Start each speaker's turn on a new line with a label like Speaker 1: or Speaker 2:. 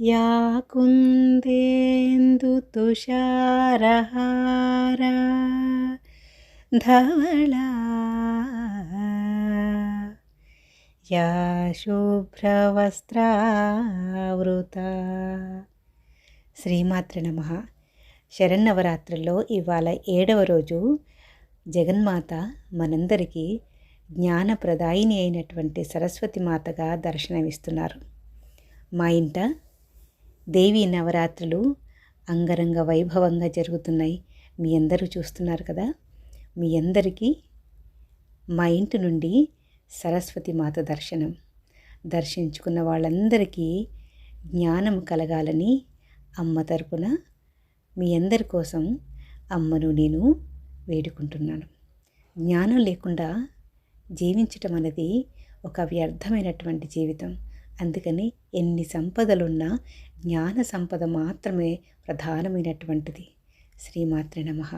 Speaker 1: या कुन्देन्दुतुषारहारा धवला या శుభ్రవస్త్రావృత శ్రీమాత్ర నమ శరన్నవరాత్రుల్లో ఇవాళ ఏడవ రోజు జగన్మాత మనందరికీ జ్ఞానప్రదాయిని అయినటువంటి సరస్వతి మాతగా దర్శనమిస్తున్నారు మా ఇంట దేవీ నవరాత్రులు అంగరంగ వైభవంగా జరుగుతున్నాయి. మీ అందరూ చూస్తున్నారు కదా? మీ అందరికీ మా ఇంటి నుండి సరస్వతి మాత దర్శనం. దర్శించుకున్న వాళ్ళందరికీ జ్ఞానం కలగాలని అమ్మ తరపున మీ అందరి కోసం అమ్మను నేను వేడుకుంటున్నాను. జ్ఞానం లేకుండా జీవించటం అనేది ఒక వ్యర్థమైనటువంటి జీవితం. అందుకని ఎన్ని సంపదలున్నా జ్ఞాన సంపద మాత్రమే ప్రధానమైనటువంటిది. శ్రీమాత్రి నమః.